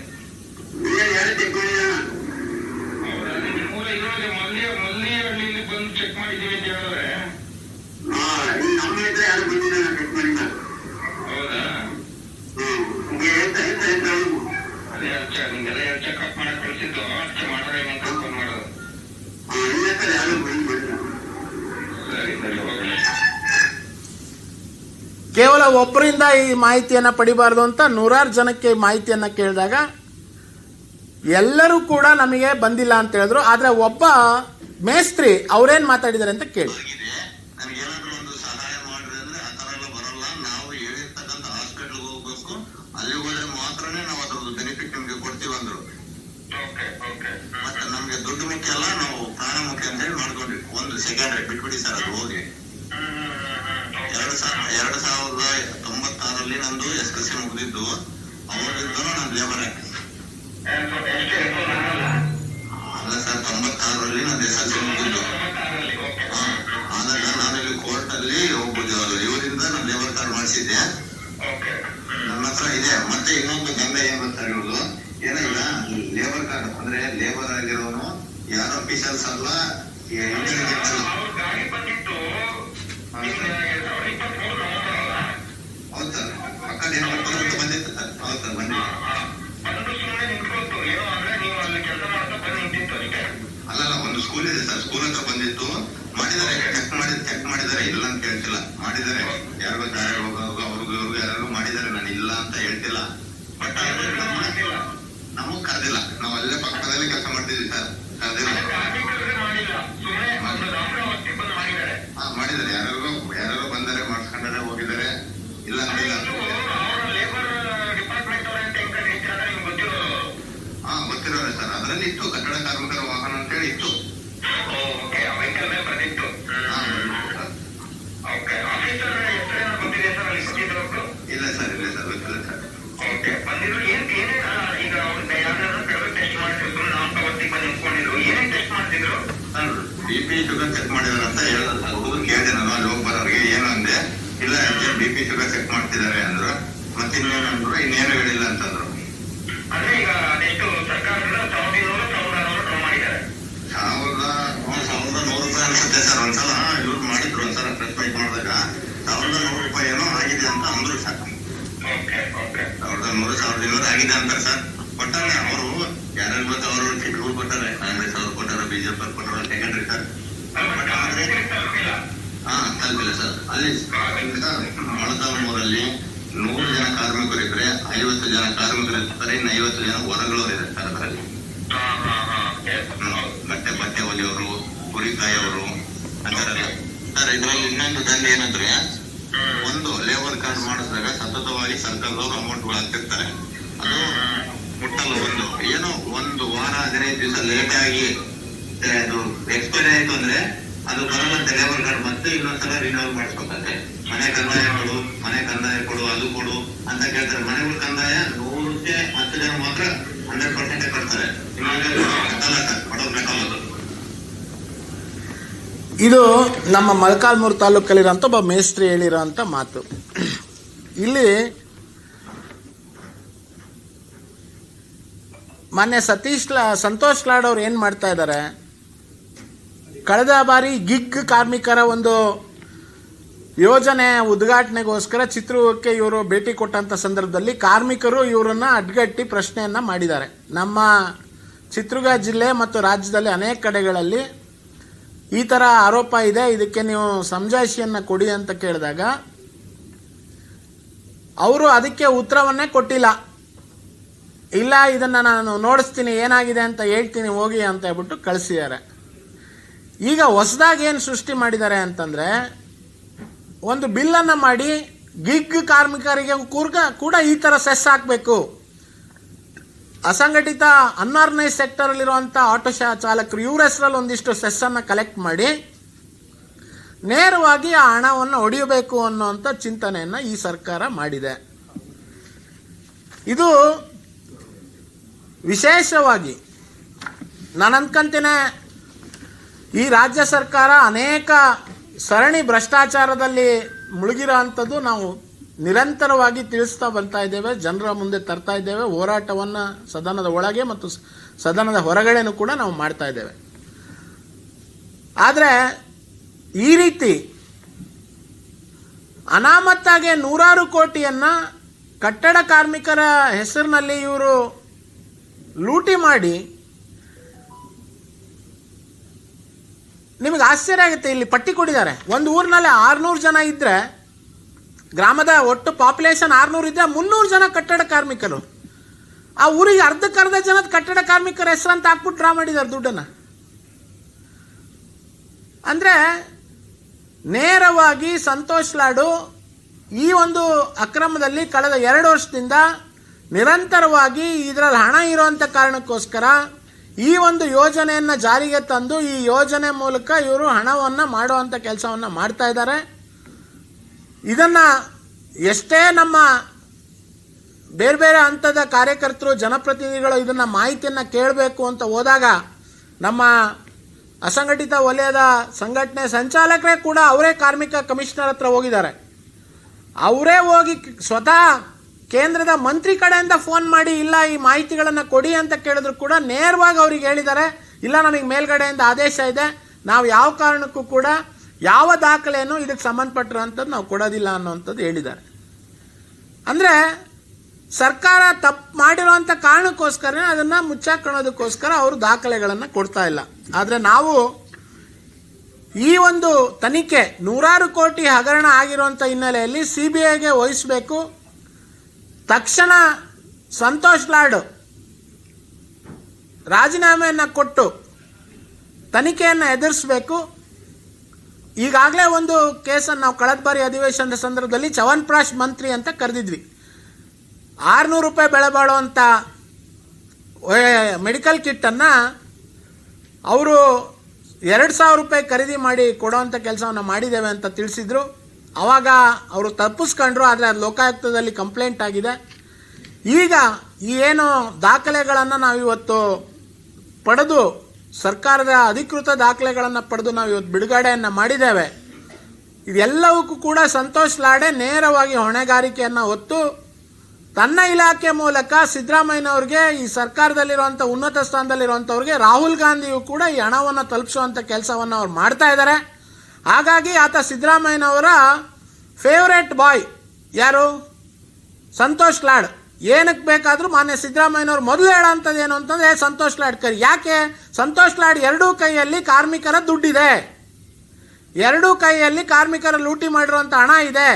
ಬಂದು ಚೆಕ್ ಮಾಡಿದೀವಿ ಅಂತ ಹೇಳಿದ್ರೆ. ಚೆಕ್ ಹೌದಾ. ಅದೇ ಅರ್ಚ ನಿಮ್ಗೆಲ್ಲ ಚೆಕಪ್ ಮಾಡಕ್ ಕಳ್ಸಿದ್ದು? ಅರ್ಚ ಮಾಡ್ರೆ ಅಂತ ಫೋನ್ ಮಾಡೋದು. ಸರಿ ಸರಿ ಹೋಗಲಿ. ಕೇವಲ ಒಬ್ಬರಿಂದ ಈ ಮಾಹಿತಿಯನ್ನು ಪಡಿಬಾರ್ದು ಅಂತ ನೂರಾರು ಜನಕ್ಕೆ ಈ ಮಾಹಿತಿಯನ್ನು ಕೇಳಿದಾಗ ಎಲ್ಲರೂ ಕೂಡ ನಮಗೆ ಬಂದಿಲ್ಲ ಅಂತ ಹೇಳಿದ್ರು. ಆದರೆ ಒಬ್ಬ ಮೇಸ್ತ್ರಿ ಅವ್ರೇನು ಮಾತಾಡಿದ್ದಾರೆ ಅಂತ ಕೇಳಿ. ದುಡ್ಡು ಮುಖ್ಯ ಅಲ್ಲ ನಾವು ಪ್ರಾಣ ಮುಖ್ಯ ಅಂತ ಹೇಳಿ ಮಾಡ್ಕೊಂಡ್ವಿ ಒಂದು ಸೆಕೆಂಡ್ ಬಿಟ್ಬಿಡಿ ಸರ್ ಅದು ಹೋಗಿ. ಎರಡು ಸಾವಿರ ಎರಡು ಸಾವಿರದ ತೊಂಬತ್ತಾರಲ್ಲಿ ನಂದು ಎಸ್ ಎಲ್ ಸಿ ಮುಗಿದಿದ್ದು ಅವಾಗಿಂದ ನಾನು ಲೇಬರ್ ಅಲ್ಲ ಸರ್ ತೊಂಬತ್ತಾರರಲ್ಲಿ ನಂದು ಎಸ್ ಎಲ್ ಸಿ ಮುಗಿದ್ದು. ಆದಾಗ ನಾನು ಇಲ್ಲಿ ಕೋರ್ಟ್ ಅಲ್ಲಿ ಒಬ್ಬ ಇವರಿಂದ ನಾನು ಲೇಬರ್ ಕಾರ್ಡ್ ಮಾಡಿಸಿದ್ದೆ. ನನ್ನ ಹತ್ರ ಇದೆ ಮತ್ತೆ ಇನ್ನೊಂದು ಗಂಧ ಏನ್ ಅಂತ ಹೇಳೋದು ಏನಿಲ್ಲ ಲೇಬರ್ ಕಾರ್ಡ್ ಅಂದ್ರೆ ಲೇಬರ್ ಆಗಿರೋನು ಯಾರು ಅಫೀಷಿಯಲ್ಸ್ ಅಲ್ಲ ಇಂಟೆಲಿಜೆನ್ಸ್ ಅಲ್ಲ ಇದೆ ಸರ್ ಸ್ಕೂಲ್ ಹತ್ರ ಬಂದಿತ್ತು ಮಾಡಿದ್ದಾರೆ ಚೆಕ್ ಮಾಡಿ ಚೆಕ್ ಮಾಡಿದ್ದಾರೆ. ಇಲ್ಲ ಅಂತ ಹೇಳ್ತಿಲ್ಲ. ಮಾಡಿದ್ದಾರೆ. ಯಾರಿಗೋ ದಾರಿ ಹೋಗೋದು ಅವ್ರಿಗೂ, ಇವ್ರಿಗೂ ಯಾರು ಮಾಡಿದ್ದಾರೆ. ನಾನು ಇಲ್ಲ ಅಂತ ಹೇಳ್ತಿಲ್ಲ. ಬಟ್ ನಮಗ್ ಕರೆದಿಲ್ಲ. ನಾವು ಅಲ್ಲೇ ಪಕ್ಕದಲ್ಲಿ ಕೆಲಸ ಮಾಡ್ತಿದ್ವಿ ಸರ್. ಕರೆದಿಲ್ಲ. ಹಾ ಮಾಡಿದ್ದಾರೆ. ಯಾರು ಯಾರು ಬಂದರೆ ಮಾಡಿಸ್ಕೊಂಡಾರೆ ಹೋಗಿದ್ದಾರೆ. ಇಲ್ಲ ಅಂದಿಲ್ಲ ಅಂತ ಗೊತ್ತಿರೋದು ಹಾ ಗೊತ್ತಿರೋರೆ ಸರ್. ಅದರಲ್ಲಿ ಇತ್ತು. ಕಟ್ಟಡ ಕಾರ್ಮಿಕರ ವಾಹನ ಅಂತೇಳಿ ಇತ್ತು. ಬಿ ಪಿ ಶುಗರ್ ಚೆಕ್ ಮಾಡ್ತಿದ್ದಾರೆ ಅಂದ್ರು ಮತ್ತೆ ಇನ್ನೇನಂದ್ರು ಇನ್ನೇನು ಹೇಳಿಲ್ಲ ಅಂತಂದ್ರು. ಅಂದ್ರೆ ಈಗ ಅದೆಷ್ಟು ಸರ್ಕಾರದಿಂದ ಸಾವಿರದ ಇನ್ನೂರು ಸಾವಿರದ ಆರುನೂರು ಡ್ರಾ ಮಾಡಿದ್ದಾರೆ. ಸಾವಿರದ ಹ್ಮ್, ಸಾವಿರದ ನೂರು ರೂಪಾಯಿ ಅನ್ಸುತ್ತೆ ಸರ್. ಒಂದ್ಸಲ ಇವ್ರು ಮಾಡಿದ್ರು ಒಂದ್ಸಲ ಪ್ರೆಸ್ ಮೀಟ್ ಮಾಡಿದಾಗ. ಸಾವಿರದ ನೂರು ರೂಪಾಯಿ ಏನೋ ಆಗಿದೆ ಅಂತ ಅಂದ್ರು ಸರ್. ಸಾವಿರದ ನೂರು ಸಾವಿರದ ಇನ್ನೂರು ಆಗಿದೆ ಅಂತ ಸರ್. ಕೊಟ್ಟಾರೆ ಅವರು ಯಾರು ಗೊತ್ತ ಅವರು ಚಿಕ್ಕಗಳು ಕೊಟ್ಟಾರೆ ಕಾಂಗ್ರೆಸ್ ಅವ್ರು ಕೊಟ್ಟಾರೆ ಬಿಜೆಪಿ ಅವ್ರು ಕೊಟ್ಟಾರೆ ಸೆಕೆಂಡ್ರಿ ಸರ್. ಬಟ್ ಆದ್ರೆ ಹಾ ತಲುಪಿಲ್ಲ ಸರ್. ಅಲ್ಲಿ ಮೊಳಕಾಲ್ಮೂರಲ್ಲಿ ನೂರು ಜನ ಕಾರ್ಮಿಕರು ಇದ್ರೆ ಐವತ್ತು ಜನ ಕಾರ್ಮಿಕರು ಇರ್ತಾರೆ ಇನ್ನು ಐವತ್ತು ಜನ ಹೊರಗಳವರು ಇದ್ದಾರೆ ಸರ್ ಅದರಲ್ಲಿ. ಬಟ್ಟೆ ಬಟ್ಟೆ ಹೊಲಿಯವರು ಕುರಿಕಾಯವರು ಸರ್ ಇದರಲ್ಲಿ ಇನ್ನೊಂದು ದಂಡ ಏನಂದ್ರೆ ಒಂದು ಲೇಬರ್ ಕಾರ್ಡ್ ಮಾಡಿದಾಗ ಸತತವಾಗಿ ಸರ್ಕಾರದವರು ಅಮೌಂಟ್ಗಳು ಹಾಕ್ತಿರ್ತಾರೆ. ಅದು ಮುಟ್ಟಲ್ಲ ಒಂದು. ಏನೋ ಒಂದು ವಾರ ಹದಿನೈದು ದಿವಸ ಲೇಟ್ ಆಗಿ ಎಕ್ಸ್ಪೈರ್ ಆಯ್ತು ಅಂದ್ರೆ ಅದು ಬರಲ್ಲಂತೆ ಲೇಬರ್ ಕಾರ್ಡ್ ಮತ್ತೆ ಇನ್ನೊಂದ್ಸಲ ರಿನೋವ್ ಮಾಡಿಸ್ಬೇಕಂತೆ ಮನೆ ಕಂದಾಯ ಕೊಡು ಮನೆ ಕಂದಾಯ ಕೊಡು, ಅದು ಕೊಡು ಅಂತ ಕೇಳ್ತಾರೆ. ಮನೆಗಳ ಕಂದಾಯ ನೂರಕ್ಕೆ ಹತ್ತು ಜನ ಮಾತ್ರ ಹಂಡ್ರೆಡ್ ಪರ್ಸೆಂಟ್ ಕೊಡೋದು ಇದು ನಮ್ಮ ಮೊಳಕಾಲ್ಮೂರು ತಾಲೂಕಲ್ಲಿರೋಂಥ ಒಬ್ಬ ಮೇಸ್ತ್ರಿ ಹೇಳಿರೋಂಥ ಮಾತು. ಇಲ್ಲಿ ಮೊನ್ನೆ ಸತೀಶ್ ಲಾ, ಸಂತೋಷ್ ಲಾಡ್ ಅವ್ರು ಏನು ಮಾಡ್ತಾ ಇದ್ದಾರೆ? ಕಳೆದ ಬಾರಿ ಗಿಗ್ ಕಾರ್ಮಿಕರ ಒಂದು ಯೋಜನೆ ಉದ್ಘಾಟನೆಗೋಸ್ಕರ ಚಿತ್ರದುರ್ಗಕ್ಕೆ ಇವರು ಭೇಟಿ ಕೊಟ್ಟಂಥ ಸಂದರ್ಭದಲ್ಲಿ ಕಾರ್ಮಿಕರು ಇವರನ್ನ ಅಡ್ಗಟ್ಟಿ ಪ್ರಶ್ನೆಯನ್ನು ಮಾಡಿದ್ದಾರೆ. ನಮ್ಮ ಚಿತ್ರದುರ್ಗ ಜಿಲ್ಲೆ ಮತ್ತು ರಾಜ್ಯದಲ್ಲಿ ಅನೇಕ ಕಡೆಗಳಲ್ಲಿ ಈ ಥರ ಆರೋಪ ಇದೆ. ಇದಕ್ಕೆ ನೀವು ಸಮಜಾಯಿಷಿಯನ್ನು ಕೊಡಿ ಅಂತ ಕೇಳಿದಾಗ, ಅವರು ಅದಕ್ಕೆ ಉತ್ತರವನ್ನೇ ಕೊಟ್ಟಿಲ್ಲ. ಇಲ್ಲ, ಇದನ್ನು ನಾನು ನೋಡಿಸ್ತೀನಿ, ಏನಾಗಿದೆ ಅಂತ ಹೇಳ್ತೀನಿ, ಹೋಗಿ ಅಂತ ಹೇಳ್ಬಿಟ್ಟು ಕಳಿಸಿದ್ದಾರೆ. ಈಗ ಹೊಸದಾಗಿ ಏನು ಸೃಷ್ಟಿ ಮಾಡಿದ್ದಾರೆ ಅಂತಂದರೆ, ಒಂದು ಬಿಲ್ಲನ್ನು ಮಾಡಿ ಗಿಗ್ ಕಾರ್ಮಿಕರಿಗೆ ಕೂರ್ಗ ಕೂಡ ಈ ಥರ ಸೆಸ್ ಹಾಕಬೇಕು. ಅಸಂಘಟಿತ ಅನ್ಆರ್ಗನೈಸ್ ಸೆಕ್ಟರಲ್ಲಿರುವಂಥ ಆಟೋ ಶಾ ಚಾಲಕರು ಇವ್ರ ಹೆಸರಲ್ಲಿ ಒಂದಿಷ್ಟು ಸೆಸ್ಸನ್ನು ಕಲೆಕ್ಟ್ ಮಾಡಿ, ನೇರವಾಗಿ ಆ ಹಣವನ್ನು ಹೊಡೆಯಬೇಕು ಅನ್ನೋಂಥ ಚಿಂತನೆಯನ್ನು ಈ ಸರ್ಕಾರ ಮಾಡಿದೆ. ಇದು ವಿಶೇಷವಾಗಿ, ನಾನು ಅನ್ಕೊಂತೇನೆ ಈ ರಾಜ್ಯ ಸರ್ಕಾರ ಅನೇಕ ಸರಣಿ ಭ್ರಷ್ಟಾಚಾರದಲ್ಲಿ ಮುಳುಗಿರೋ ಅಂಥದ್ದು ನಾವು ನಿರಂತರವಾಗಿ ತಿಳಿಸ್ತಾ ಬರ್ತಾ ಇದ್ದೇವೆ. ಜನರ ಮುಂದೆ ತರ್ತಾ ಇದ್ದೇವೆ. ಹೋರಾಟವನ್ನು ಸದನದ ಒಳಗೆ ಮತ್ತು ಸದನದ ಹೊರಗಡೆನೂ ಕೂಡ ನಾವು ಮಾಡ್ತಾ ಇದ್ದೇವೆ. ಆದರೆ ಈ ರೀತಿ ಅನಾಮತ್ತಾಗೆ ನೂರಾರು ಕೋಟಿಯನ್ನು ಕಟ್ಟಡ ಕಾರ್ಮಿಕರ ಹೆಸರಿನಲ್ಲಿ ಇವರು ಲೂಟಿ ಮಾಡಿ ನಿಮಗೆ ಆಶ್ಚರ್ಯ ಆಗುತ್ತೆ ಇಲ್ಲಿ ಪಟ್ಟಿ ಕೊಟ್ಟಿದ್ದಾರೆ ಒಂದು ಊರಿನಲ್ಲಿ ಆರುನೂರು ಜನ ಇದ್ದರೆ ಗ್ರಾಮದ ಒಟ್ಟು ಪಾಪ್ಯುಲೇಷನ್ ಆರುನೂರು ಇದ್ದರೆ ಮುನ್ನೂರು ಜನ ಕಟ್ಟಡ ಕಾರ್ಮಿಕರು. ಆ ಊರಿಗೆ ಅರ್ಧಕ್ಕರ್ಧ ಜನದ ಕಟ್ಟಡ ಕಾರ್ಮಿಕರ ಹೆಸರಂತ ಹಾಕ್ಬಿಟ್ಟು ಡ್ರಾ ಮಾಡಿದ್ದಾರೆ ದುಡ್ಡನ್ನು. ಅಂದರೆ ನೇರವಾಗಿ ಸಂತೋಷ್ ಲಾಡು ಈ ಒಂದು ಅಕ್ರಮದಲ್ಲಿ ಕಳೆದ ಎರಡು ವರ್ಷದಿಂದ ನಿರಂತರವಾಗಿ ಇದರಲ್ಲಿ ಹಣ ಇರೋವಂಥ ಕಾರಣಕ್ಕೋಸ್ಕರ ಈ ಒಂದು ಯೋಜನೆಯನ್ನು ಜಾರಿಗೆ ತಂದು ಈ ಯೋಜನೆ ಮೂಲಕ ಇವರು ಹಣವನ್ನು ಮಾಡುವಂಥ ಕೆಲಸವನ್ನು ಮಾಡ್ತಾ ಇದ್ದಾರೆ. ಇದನ್ನು ಎಷ್ಟೇ ನಮ್ಮ ಬೇರೆ ಬೇರೆ ಹಂತದ ಕಾರ್ಯಕರ್ತರು, ಜನಪ್ರತಿನಿಧಿಗಳು ಇದನ್ನು ಮಾಹಿತಿಯನ್ನು ಕೇಳಬೇಕು ಅಂತ ಹೋದಾಗ ನಮ್ಮ ಅಸಂಘಟಿತ ವಲಯದ ಸಂಘಟನೆ ಸಂಚಾಲಕರೇ ಕೂಡ ಅವರೇ ಕಾರ್ಮಿಕ ಕಮಿಷನರ್ ಹತ್ರ ಹೋಗಿದ್ದಾರೆ. ಅವರೇ ಹೋಗಿ ಸ್ವತಃ ಕೇಂದ್ರದ ಮಂತ್ರಿ ಕಡೆಯಿಂದ ಫೋನ್ ಮಾಡಿ, ಇಲ್ಲ, ಈ ಮಾಹಿತಿಗಳನ್ನು ಕೊಡಿ ಅಂತ ಕೇಳಿದ್ರು ಕೂಡ ನೇರವಾಗಿ ಅವ್ರಿಗೆ ಹೇಳಿದ್ದಾರೆ. ಇಲ್ಲ, ನನಗೆ ಮೇಲ್ಗಡೆಯಿಂದ ಆದೇಶ ಇದೆ. ನಾವು ಯಾವ ಕಾರಣಕ್ಕೂ ಕೂಡ ಯಾವ ದಾಖಲೆಯನ್ನು ಇದಕ್ಕೆ ಸಂಬಂಧಪಟ್ಟಿರೋಂಥದ್ದು ನಾವು ಕೊಡೋದಿಲ್ಲ ಅನ್ನೋವಂಥದ್ದು ಹೇಳಿದ್ದಾರೆ. ಅಂದರೆ ಸರ್ಕಾರ ತಪ್ಪು ಮಾಡಿರುವಂಥ ಕಾರಣಕ್ಕೋಸ್ಕರ ಅದನ್ನು ಮುಚ್ಚಾಕೊಳ್ಳೋದಕ್ಕೋಸ್ಕರ ಅವರು ದಾಖಲೆಗಳನ್ನು ಕೊಡ್ತಾ ಇಲ್ಲ. ಆದರೆ ನಾವು ಈ ಒಂದು ತನಿಖೆ ನೂರಾರು ಕೋಟಿ ಹಗರಣ ಆಗಿರುವಂಥ ಹಿನ್ನೆಲೆಯಲ್ಲಿ ಸಿ ಬಿ ಐಗೆ ವಹಿಸಬೇಕು. ತಕ್ಷಣ ಸಂತೋಷ್ ಲಾಡು ರಾಜೀನಾಮೆಯನ್ನು ಕೊಟ್ಟು ತನಿಖೆಯನ್ನು ಎದುರಿಸಬೇಕು. ಈಗಾಗಲೇ ಒಂದು ಕೇಸನ್ನು ನಾವು ಕಳೆದ ಬಾರಿ ಅಧಿವೇಶನದ ಸಂದರ್ಭದಲ್ಲಿ ಚವನ್ಪ್ರಾಶ್ ಮಂತ್ರಿ ಅಂತ ಕರೆದಿದ್ವಿ. ಆರುನೂರು ರೂಪಾಯಿ ಬೆಳೆ ಬಾಳುವಂಥ ಮೆಡಿಕಲ್ ಕಿಟ್ಟನ್ನು ಅವರು ಎರಡು ಸಾವಿರ ರೂಪಾಯಿ ಖರೀದಿ ಮಾಡಿ ಕೊಡೋವಂಥ ಕೆಲಸವನ್ನು ಮಾಡಿದ್ದೇವೆ ಅಂತ ತಿಳಿಸಿದ್ರು. ಆವಾಗ ಅವರು ತಪ್ಪಿಸ್ಕೊಂಡ್ರು, ಆದರೆ ಅದು ಲೋಕಾಯುಕ್ತದಲ್ಲಿ ಕಂಪ್ಲೇಂಟ್ ಆಗಿದೆ. ಈಗ ಏನು ದಾಖಲೆಗಳನ್ನು ನಾವು ಇವತ್ತು ಪಡೆದು, ಸರ್ಕಾರದ ಅಧಿಕೃತ ದಾಖಲೆಗಳನ್ನು ಪಡೆದು ನಾವು ಇವತ್ತು ಬಿಡುಗಡೆಯನ್ನು ಮಾಡಿದ್ದೇವೆ. ಇದೆಲ್ಲವಕ್ಕೂ ಕೂಡ ಸಂತೋಷ್ ಲಾಡೆ ನೇರವಾಗಿ ಹೊಣೆಗಾರಿಕೆಯನ್ನು ಹೊತ್ತು, ತನ್ನ ಇಲಾಖೆ ಮೂಲಕ ಸಿದ್ದರಾಮಯ್ಯನವ್ರಿಗೆ, ಈ ಸರ್ಕಾರದಲ್ಲಿರುವಂಥ ಉನ್ನತ ಸ್ಥಾನದಲ್ಲಿರುವಂಥವ್ರಿಗೆ ರಾಹುಲ್ ಗಾಂಧಿಯು ಕೂಡ ಈ ಹಣವನ್ನು ತಲುಪಿಸುವಂಥ ಕೆಲಸವನ್ನು ಅವ್ರು ಮಾಡ್ತಾ ಇದ್ದಾರೆ. ಹಾಗಾಗಿ ಆತ ಸಿದ್ದರಾಮಯ್ಯನವರ ಫೇವ್ರೇಟ್ ಬಾಯ್ ಯಾರು? ಸಂತೋಷ್ ಲಾಡ್. ಏನಕ್ಕೆ ಬೇಕಾದರೂ ಮಾನ್ಯ ಸಿದ್ದರಾಮಯ್ಯನವ್ರು ಮೊದಲು ಹೇಳೋಂಥದ್ದು ಏನು ಅಂತಂದರೆ ಸಂತೋಷ್ ಲಾಡ್, ಕರಿ. ಯಾಕೆ? ಸಂತೋಷ್ ಲಾಡ್ ಎರಡೂ ಕೈಯಲ್ಲಿ ಕಾರ್ಮಿಕರ ದುಡ್ಡಿದೆ. ಎರಡೂ ಕೈಯಲ್ಲಿ ಕಾರ್ಮಿಕರ ಲೂಟಿ ಮಾಡಿರುವಂಥ ಹಣ ಇದೆ.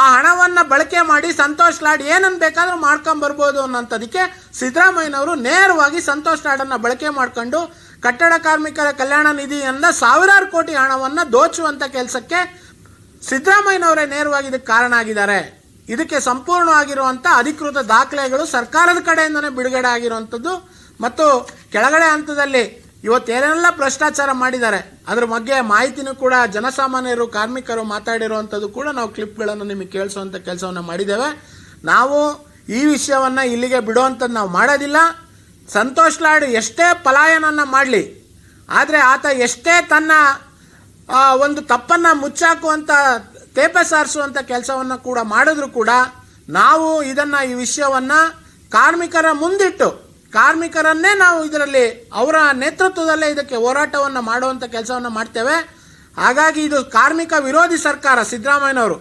ಆ ಹಣವನ್ನು ಬಳಕೆ ಮಾಡಿ ಸಂತೋಷ್ ಲಾಡ್ ಏನನ್ನು ಬೇಕಾದರೂ ಮಾಡ್ಕೊಂಬರ್ಬೋದು ಅನ್ನೋಂಥದಕ್ಕೆ ಸಿದ್ದರಾಮಯ್ಯನವರು ನೇರವಾಗಿ ಸಂತೋಷ್ ಲಾಡನ್ನು ಬಳಕೆ ಮಾಡಿಕೊಂಡು ಕಟ್ಟಡ ಕಾರ್ಮಿಕರ ಕಲ್ಯಾಣ ನಿಧಿಯಿಂದ ಸಾವಿರಾರು ಕೋಟಿ ಹಣವನ್ನು ದೋಚುವಂಥ ಕೆಲಸಕ್ಕೆ ಸಿದ್ದರಾಮಯ್ಯನವರೇ ನೇರವಾಗಿ ಇದಕ್ಕೆ ಕಾರಣ ಆಗಿದ್ದಾರೆ ಇದಕ್ಕೆ ಸಂಪೂರ್ಣವಾಗಿರುವಂಥ ಅಧಿಕೃತ ದಾಖಲೆಗಳು ಸರ್ಕಾರದ ಕಡೆಯಿಂದನೇ ಬಿಡುಗಡೆ ಆಗಿರುವಂಥದ್ದು. ಮತ್ತು ಕೆಳಗಡೆ ಹಂತದಲ್ಲಿ ಇವತ್ತೇನೆಲ್ಲ ಭ್ರಷ್ಟಾಚಾರ ಮಾಡಿದ್ದಾರೆ, ಅದ್ರ ಬಗ್ಗೆ ಮಾಹಿತಿನೂ ಕೂಡ ಜನಸಾಮಾನ್ಯರು, ಕಾರ್ಮಿಕರು ಮಾತಾಡಿರುವಂಥದ್ದು ಕೂಡ ನಾವು ಕ್ಲಿಪ್ಗಳನ್ನು ನಿಮಗೆ ಕೇಳಿಸುವಂಥ ಕೆಲಸವನ್ನು ಮಾಡಿದ್ದೇವೆ. ನಾವು ಈ ವಿಷಯವನ್ನು ಇಲ್ಲಿಗೆ ಬಿಡುವಂಥದ್ದು ನಾವು ಮಾಡೋದಿಲ್ಲ. ಸಂತೋಷ್ ಲಾಡ್ ಎಷ್ಟೇ ಪಲಾಯನನ್ನ ಮಾಡಲಿ, ಆದರೆ ಆತ ಎಷ್ಟೇ ತನ್ನ ಒಂದು ತಪ್ಪನ್ನು ಮುಚ್ಚಾಕುವಂಥ ತೇಪೆ ಸಾರಿಸುವಂಥ ಕೆಲಸವನ್ನು ಕೂಡ ಮಾಡಿದ್ರು ಕೂಡ ನಾವು ಇದನ್ನು ಈ ವಿಷಯವನ್ನು ಕಾರ್ಮಿಕರ ಮುಂದಿಟ್ಟು ಕಾರ್ಮಿಕರನ್ನೇ ನಾವು ಇದರಲ್ಲಿ ಅವರ ನೇತೃತ್ವದಲ್ಲೇ ಇದಕ್ಕೆ ಹೋರಾಟವನ್ನು ಮಾಡುವಂಥ ಕೆಲಸವನ್ನು ಮಾಡ್ತೇವೆ. ಹಾಗಾಗಿ ಇದು ಕಾರ್ಮಿಕ ವಿರೋಧಿ ಸರ್ಕಾರ ಸಿದ್ದರಾಮಯ್ಯನವರು.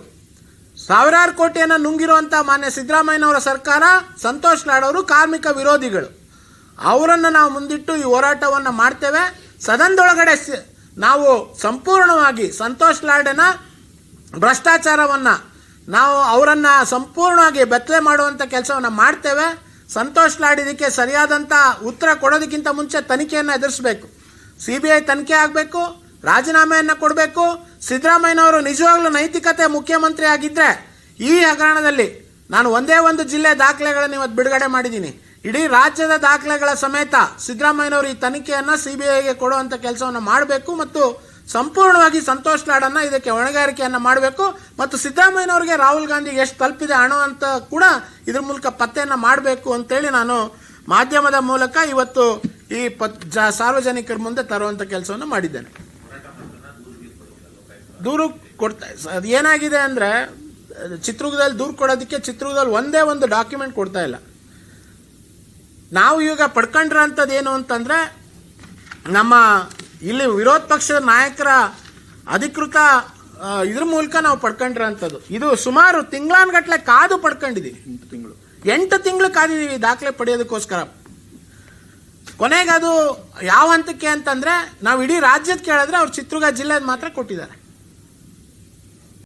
ಸಾವಿರಾರು ಕೋಟಿಯನ್ನು ನುಂಗಿರುವಂಥ ಮಾನ್ಯ ಸಿದ್ದರಾಮಯ್ಯನವರ ಸರ್ಕಾರ, ಸಂತೋಷ್ ಲಾಡ್ ಅವರು ಕಾರ್ಮಿಕ ವಿರೋಧಿಗಳು. ಅವರನ್ನು ನಾವು ಮುಂದಿಟ್ಟು ಈ ಹೋರಾಟವನ್ನು ಮಾಡ್ತೇವೆ. ಸದನದೊಳಗಡೆ ನಾವು ಸಂಪೂರ್ಣವಾಗಿ ಸಂತೋಷ್ ಲಾಡನ ಭ್ರಷ್ಟಾಚಾರವನ್ನು ನಾವು ಅವರನ್ನು ಸಂಪೂರ್ಣವಾಗಿ ಬೆತ್ತಲೆ ಮಾಡುವಂಥ ಕೆಲಸವನ್ನು ಮಾಡ್ತೇವೆ. ಸಂತೋಷ್ ಇದಕ್ಕೆ ಸರಿಯಾದಂಥ ಉತ್ತರ ಕೊಡೋದಕ್ಕಿಂತ ಮುಂಚೆ ತನಿಖೆಯನ್ನು ಎದುರಿಸಬೇಕು. ಸಿ ಬಿ ಐ ತನಿಖೆ ಆಗಬೇಕು, ರಾಜೀನಾಮೆಯನ್ನು ಕೊಡಬೇಕು. ಸಿದ್ದರಾಮಯ್ಯನವರು ನಿಜವಾಗ್ಲೂ ನೈತಿಕತೆ ಮುಖ್ಯಮಂತ್ರಿ ಆಗಿದ್ದರೆ ಈ ಹಗರಣದಲ್ಲಿ ನಾನು ಒಂದೇ ಒಂದು ಜಿಲ್ಲೆ ದಾಖಲೆಗಳನ್ನು ಇವತ್ತು ಬಿಡುಗಡೆ ಮಾಡಿದ್ದೀನಿ. ಇಡೀ ರಾಜ್ಯದ ದಾಖಲೆಗಳ ಸಮೇತ ಸಿದ್ದರಾಮಯ್ಯನವರು ಈ ತನಿಖೆಯನ್ನು ಸಿ ಬಿ ಐಗೆ ಕೊಡುವಂಥ ಕೆಲಸವನ್ನು ಮಾಡಬೇಕು ಮತ್ತು ಸಂಪೂರ್ಣವಾಗಿ ಸಂತೋಷ್ ಲಾಡನ್ನು ಇದಕ್ಕೆ ಹೊಣೆಗಾರಿಕೆಯನ್ನು ಮಾಡಬೇಕು. ಮತ್ತು ಸಿದ್ದರಾಮಯ್ಯನವರಿಗೆ ರಾಹುಲ್ ಗಾಂಧಿಗೆ ಎಷ್ಟು ತಲುಪಿದೆ ಹಣ ಅಂತ ಕೂಡ ಇದ್ರ ಮೂಲಕ ಪತ್ತೆಯನ್ನು ಮಾಡಬೇಕು ಅಂತೇಳಿ ನಾನು ಮಾಧ್ಯಮದ ಮೂಲಕ ಇವತ್ತು ಈ ಪತ್ ಸಾರ್ವಜನಿಕರ ಮುಂದೆ ತರುವಂಥ ಕೆಲಸವನ್ನು ಮಾಡಿದ್ದೇನೆ. ದೂರು ಕೊಡ್ತಾ ಅದು ಏನಾಗಿದೆ ಅಂದರೆ, ಚಿತ್ರದುರ್ಗದಲ್ಲಿ ದೂರು ಕೊಡೋದಕ್ಕೆ ಚಿತ್ರದುರ್ಗದಲ್ಲಿ ಒಂದೇ ಒಂದು ಡಾಕ್ಯುಮೆಂಟ್ ಕೊಡ್ತಾ ಇಲ್ಲ. ನಾವು ಈಗ ಪಡ್ಕೊಂಡಿರೋಂಥದ್ದು ಏನು ಅಂತಂದರೆ, ನಮ್ಮ ಇಲ್ಲಿ ವಿರೋಧ ಪಕ್ಷದ ನಾಯಕರ ಅಧಿಕೃತ ಇದ್ರ ಮೂಲಕ ನಾವು ಪಡ್ಕೊಂಡಿರೋಂಥದ್ದು ಇದು ಸುಮಾರು ತಿಂಗಳಾನ್ಗಟ್ಲೆ ಕಾದು ಪಡ್ಕೊಂಡಿದ್ದೀವಿ ಎಂಟು ತಿಂಗಳು. ಎಂಟು ತಿಂಗಳು ಕಾದಿದ್ದೀವಿ ದಾಖಲೆ ಪಡೆಯೋದಕ್ಕೋಸ್ಕರ. ಕೊನೆಗೆ ಅದು ಯಾವ ಹಂತಕ್ಕೆ ಅಂತಂದ್ರೆ ನಾವು ಇಡೀ ರಾಜ್ಯದ ಕೇಳಿದ್ರೆ ಅವ್ರು ಚಿತ್ರದುರ್ಗ ಜಿಲ್ಲೆದು ಮಾತ್ರ ಕೊಟ್ಟಿದ್ದಾರೆ.